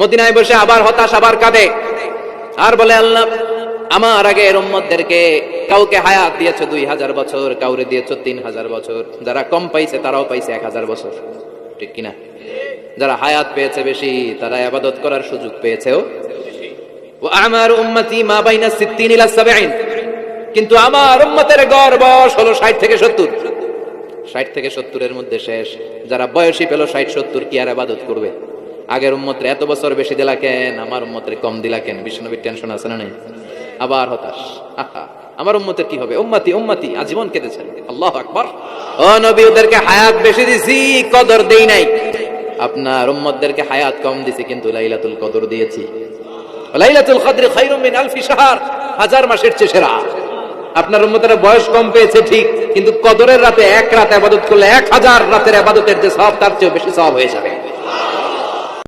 মদিনায় বসে আবার হতাশ, আবার কাঁদে। আর বলে, আল্লাহ, আমার আগে উম্মতদেরকে কাউকে হায়াত দিয়েছ দুই হাজার বছর, কাউরে দিয়েছ তিন হাজার বছর। যারা কম পাইছে, তারাও পাইছে এক হাজার বছর। ঠিক কিনা? যারা হায়াত পেয়েছে বেশি, তারা আবাদত করার সুযোগ পেয়েছেও। আমার উম্মতি মা বাইনা সাবঈন। কিন্তু আমার উম্মতের গড় বয়স হলো ষাট থেকে সত্তর। ষাট থেকে সত্তরের মধ্যে শেষ। যারা বয়সী পেল ষাট, সত্তর, কি আর আবাদত করবে? আগের উম্মতের এত বছর বেশি দিলা কেন? আমার উম্মতের কম দিলা কেন? বিষ্ণুবীর টেনশন আছে না নাই? আবার হতাশ। আমার উম্মতের কি হবে? উম্মতি উম্মতি, আজীবন কেঁদেছেন আল্লাহ আকবর। ও নবী, ওদেরকে হায়াত বেশি দিছি, কদর দেই নাই। আপনার উম্মতদেরকে হায়াত কম দিছি, কিন্তু লাইলাতুল কদর দিয়েছি। লাইলাতুল কদর খায়রুম মিন আলফি শাহর। হাজার মাসের চেয়ে সেরা আপনার উম্মতের বয়স কম পেয়েছে, ঠিক। কিন্তু কদরের রাতে এক রাত আবাদত করলে এক হাজার রাতের আবাদতের যে সব, তার চেয়ে বেশি সব হয়ে যাবে।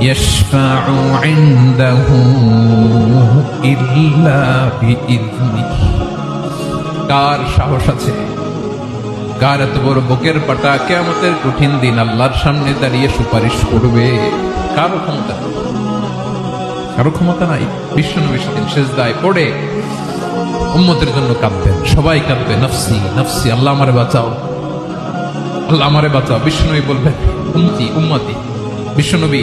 يشفع عنده إلا بإذنه কার সাহস আছে কার এত বড় বুকের পাটা কেয়ামতের কঠিন দিন আল্লাহর সামনে দাঁড়িয়ে সুপারিশ করবে কারো ক্ষমতা নেই। কারো ক্ষমতা নাই বিশ্বনবী সেদিন শেষ দায় পড়ে উম্মতের জন্য কাঁদবেন সবাই কাঁদবে নফসি নফসি আল্লাহ আমারে বাঁচাও আল্লাহ আমারে বাঁচাও বিশ্বনবী বলবেন উম্মতি উম্মতি বিশ্বনবী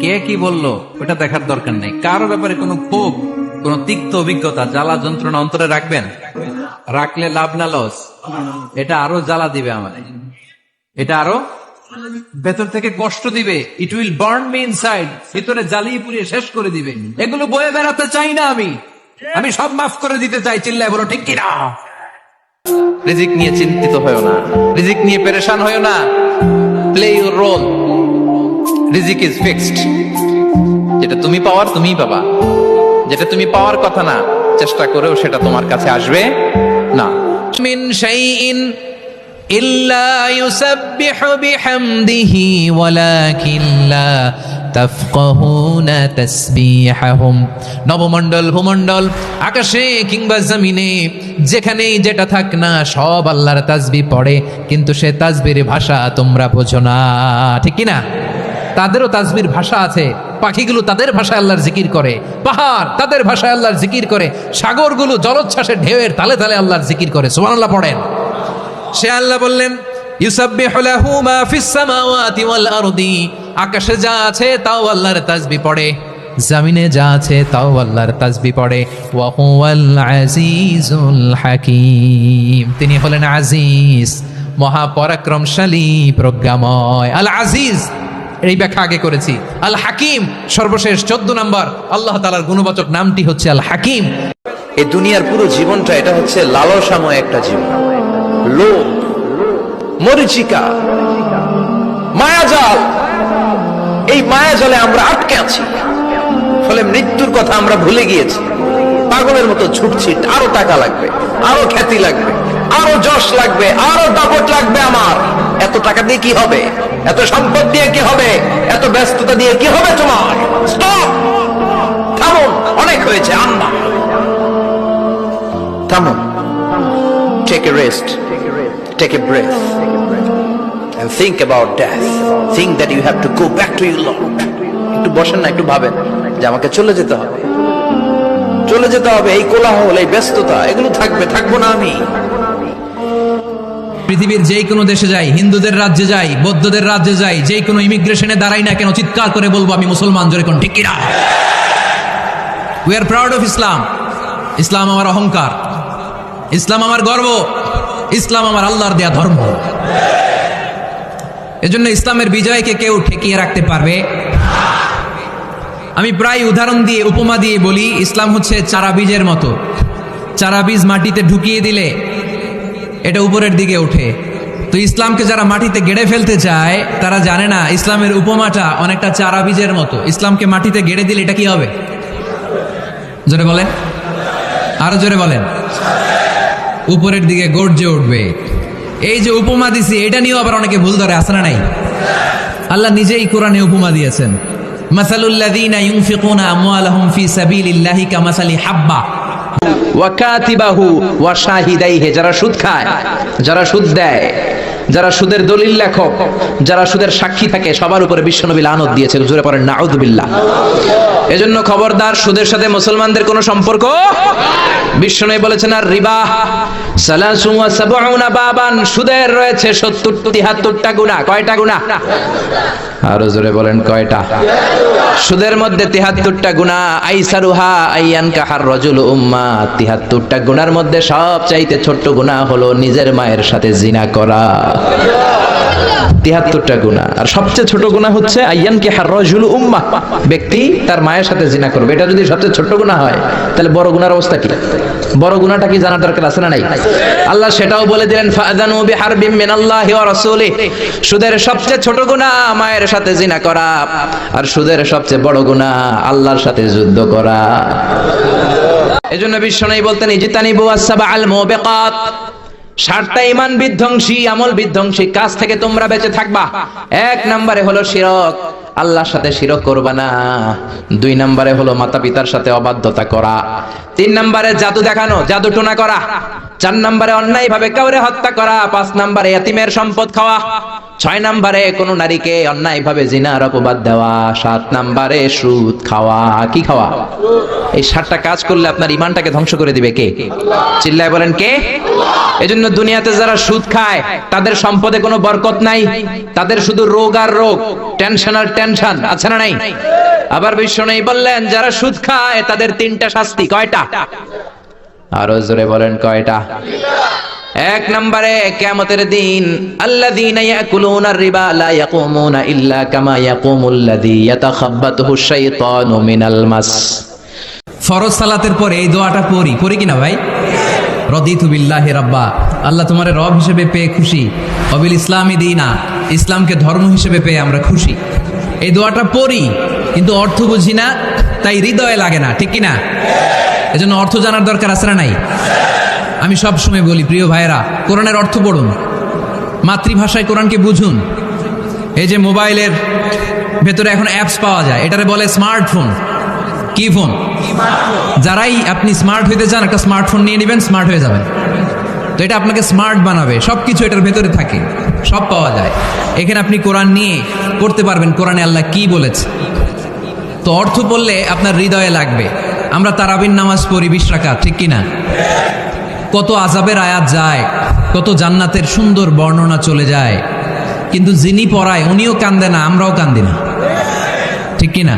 কে কি বলল, ওটা দেখার দরকার নেই। কারও ব্যাপারে কোনো ক্ষোভ, কোন তিক্ত অভিজ্ঞতা, জ্বালা যন্ত্রণা অন্তরে রাখবেন? রাখলে লাভ না লস। এটা আরও জ্বালা দিবে আমার। এটা আরও ভেতর থেকে কষ্ট দিবে। It will burn me inside ভিতরে জ্বালিয়ে পুড়িয়ে শেষ করে দিবে। এগুলো বয়ে বেড়াতে চাই না আমি। আমি সব মাফ করে দিতে চাই। চিল্লায় বলো, ঠিক কিনা? রিজিক নিয়ে চিন্তিত হয়েও না। রিজিক নিয়ে পেরেশান হয়েও না। প্লে ইউর রোল রিজিক ইজ ফিক্সড। যেটা তুমি পাওয়ার, তুমিই পাবা। যেটা তুমি পাওয়ার কথা না, চেষ্টা করেও সেটা তোমার কাছে আসবে না। মিন শাইইন ইল্লা ইউসাব্বিহু বিহামদিহি, ওয়ালাকিন লা তাফকাহুনা তাসবিহাহুম। নবমণ্ডল, ভূমণ্ডল, আকাশে কিংবা জমিনে, যেখানেই যেটা থাক না, সব আল্লাহর তাসবি পড়ে, কিন্তু সে তাসবির ভাষা তোমরা বোঝো না। ঠিক কি না তাদেরও তাজবির ভাষা আছে। পাখিগুলো তাদের ভাষায় আল্লাহর জিকির করে। পাহাড় তাদের ভাষায় আল্লাহর জিকির করে। সাগরগুলো জলোচ্ছ্বাসের ঢেউয়ের তালে তালে আল্লাহর জিকির করে। সুবহানাল্লাহ পড়েন। সে আল্লাহ বললেন আকাশে যা আছে তাও আল্লাহর তাসবি পড়ে। জমিনে যা আছে তাও আল্লাহর তাসবি পড়ে। আজিজুল হাকীম। তিনি হলেন আজিজ, মহাপরাক্রমশালী, প্রজ্ঞাময়। আল আজিজ। এই ব্যাখ্যা আগে করেছি। আল হাকিম, সর্বশেষ চোদ্দ নম্বর। আল্লাহ তালার গুণবাচক নামটি হচ্ছে আল হাকিম। এই দুনিয়ার পুরো জীবনটা এটা হচ্ছে লালসাময় একটা জীবন। লোভ, মরিচিকা, মায়াজাল। এই মায়াজালে আমরা আটকে আছি। ফলে মৃত্যুর কথা আমরা ভুলে গিয়েছি। পাগলের মতো ছুটছি, আরও টাকা লাগবে, আরও খ্যাতি লাগবে। আরও যশ লাগবে, আরও দাপট লাগবে আমার। এত টাকা দিয়ে কি হবে? এত সম্পদ দিয়ে কি হবে? এত ব্যস্ততা দিয়ে কি হবে তোমার? থামুন, অনেক হয়েছে আন্না থামুন। Take a rest, take a breath, and think about death. Think that you have to go back to your Lord. একটু বসেন না, একটু ভাবেন যে আমাকে চলে যেতে হবে। চলে যেতে হবে, এই কোলাহল, এই ব্যস্ততা, এগুলো থাকবে, থাকব না আমি। পৃথিবীর যে কোনো দেশে যাই, হিন্দুদের রাজ্যে যাই, বৌদ্ধদের রাজ্যে যাই যে কোনো ইমিগ্রেশনে দাঁড়াই না কেন, চিৎকার করে বলব আমি মুসলমান, জোরে কোন, ঠিক কিনা? We are proud of Islam ইসলাম আমার অহংকার। ইসলাম আমার গর্ব। ইসলাম আমার আল্লাহর দেয়া ধর্ম। এজন্য ইসলামের বিজয়কে কেউ ঠেকিয়ে রাখতে পারবে। আমি প্রায় উদাহরণ দিয়ে, উপমা দিয়ে বলি, ইসলাম হচ্ছে চারা বীজের মতো। চারা বীজ মাটিতে ঢুকিয়ে দিলে এটা উপরের দিকে ওঠে। তো ইসলামকে যারা মাটিতে গেড়ে ফেলতে চায়, তারা জানে না ইসলামের উপমাটা অনেকটা চারা বীজের মতো। ইসলামকে মাটিতে গেড়ে দিলে এটা কি হবে? জোরে বলেন। আরও জোরে বলেন। উপরের দিকে গর্জে উঠবে। এই যে উপমা দিছি, এটা নিয়েও আবার অনেকে ভুল ধরে আসে না নাই? আল্লাহ নিজেই কোরআনে উপমা দিয়েছেন। মাসালুল্লাযীনা ইউনফিকুনা আমওয়ালাহুম ফি সাবিলিল্লাহি কামাসালি হাব্বা। ওয়াকাতিবাহু ওয়া শাহিদাইহে যারা সুদ খায় যারা সুদ দেয়। যারা সুদের দলিল লেখক, যারা সুদের সাক্ষী থাকে, সবার উপরে বিশ্বনবী লানত দিয়েছে জোরে পড়েন, নাউযুবিল্লাহ। এজন্য খবরদার, সুদের সাথে মুসলমানদের কোনো সম্পর্ক? বিশ্বনবী বলেছেন, আর রিবা সুদের রয়েছে 70 73টা গুনাহ কয়টা বলেন, কয়টা? সুদের মধ্যে আইয়ান কাহার রজুল উম্মা মধ্যে সব চাইতে ছোট্ট গুণা হলো নিজের মায়ের সাথে জিনা করা। তিহাত্তরটা গুণা আর সবচেয়ে ছোট গুণা হচ্ছে আইয়ান কে হার রজুল উম্মা। ব্যক্তি তার মায়ের সাথে জিনা করবে। এটা যদি সবচেয়ে ছোট গুণা হয়, তাহলে বড় গুনার অবস্থা কি? বড় গুনাটা কি জানার দরকার আছে না নাই? আল্লাহ সেটাও বলে দিলেন ফাদানু বিহারবিম মিনাল্লাহি ওয়া রাসূলিহি। সুদের সবচেয়ে ছোট গুনাহ, মায়ের সাথে জিনা করা। আর সুদের সবচেয়ে বড় গুনাহ, আল্লাহর সাথে যুদ্ধ করা। এজন্য বিশ্ব নাই বলতেন, ইজিতানিবু আসসাবা আল মুবিকাত। ষাটটা ইমান বিধ্বংসী আমল বিধ্বংসী কাজ থেকে তোমরা বেঁচে থাকবা। এক নম্বরে হলো শিরক। আল্লাহর সাথে শিরক করবা না। দুই নম্বরে হলো মাতা পিতার সাথে অবাধ্যতা করা। তিন নম্বরে জাদু দেখানো, জাদু টোনা করা। চার নম্বরে অন্যায় ভাবে কাউরে হত্যা করা। পাঁচ নম্বরে এতিমের সম্পদ খাওয়া। ছয় নম্বরে কোন নারীকে অন্যায় ভাবে জিনার অপবাদ দেওয়া। সাত নম্বরে সুদ খাওয়া। কি খাওয়া? এই সাতটা কাজ করলে আপনার ইমানটাকে ধ্বংস করে দিবে কে? চিল্লায় বলেন কে? এজন্য দুনিয়াতে যারা সুদ খায়, তাদের সম্পদে কোনো বরকত নাই। তাদের শুধু রোগ আর রোগ। টেনশন আর টেনশন। আছে না নাই। আবার বিশ্ব নেই বললেন যারা সুদ খায় তাদের তিনটা শাস্তি কয়টা? আরও জোরে বলেন কয়টা? এক নম্বরে কিয়ামতের দিন আল্লাযীনা ইয়াকুলুনা রিবা লা ইয়াকুমুনা ইল্লা কামা ইয়াকুমুল্লাযী ইয়াতাখাব্বাতুহু শাইতানু মিনাল মাস। ফরজ সালাতের পরে এই দোয়াটা পড়ি। পড়ি কিনা ভাই? রদিতু বিল্লাহি রাব্বা। আল্লাহ তোমার রব হিসেবে পেয়ে খুশি। অবিল ইসলামী দিনা ইসলামকে ধর্ম হিসেবে পেয়ে আমরা খুশি। এই দোয়াটা পড়ি কিন্তু অর্থ বুঝি না তাই হৃদয়ে লাগে না ঠিক কিনা? এজন্য অর্থ জানার দরকার আছে না নাই? আমি সব সময় বলি প্রিয় ভাইয়েরা কোরআনের অর্থ পড়ুন মাতৃভাষায় কোরআনকে বুঝুন। এই যে মোবাইলের ভেতরে এখন অ্যাপস পাওয়া যায় এটারে বলে স্মার্টফোন কি ফোন যারাই আপনি স্মার্ট হইতে চান একটা স্মার্টফোন নিয়ে নেবেন স্মার্ট হয়ে যাবেন। তো এটা আপনাকে স্মার্ট বানাবে সব কিছু এটার ভেতরে থাকে, সব পাওয়া যায়। এখানে আপনি কোরআন নিয়ে করতে পারবেন, কোরআনে আল্লাহ কি বলেছে। তো অর্থ বললে আপনার হৃদয়ে লাগবে। আমরা তারাবিন নামাজ পড়ি বিশ রাকাত, ঠিক কিনা? কত আজাবের আয়াত যায়, কত জান্নাতের সুন্দর বর্ণনা চলে যায়। কিন্তু যিনি পড়ায়, উনিও কান্দে না, আমরাও কান্দি না। ঠিক কিনা?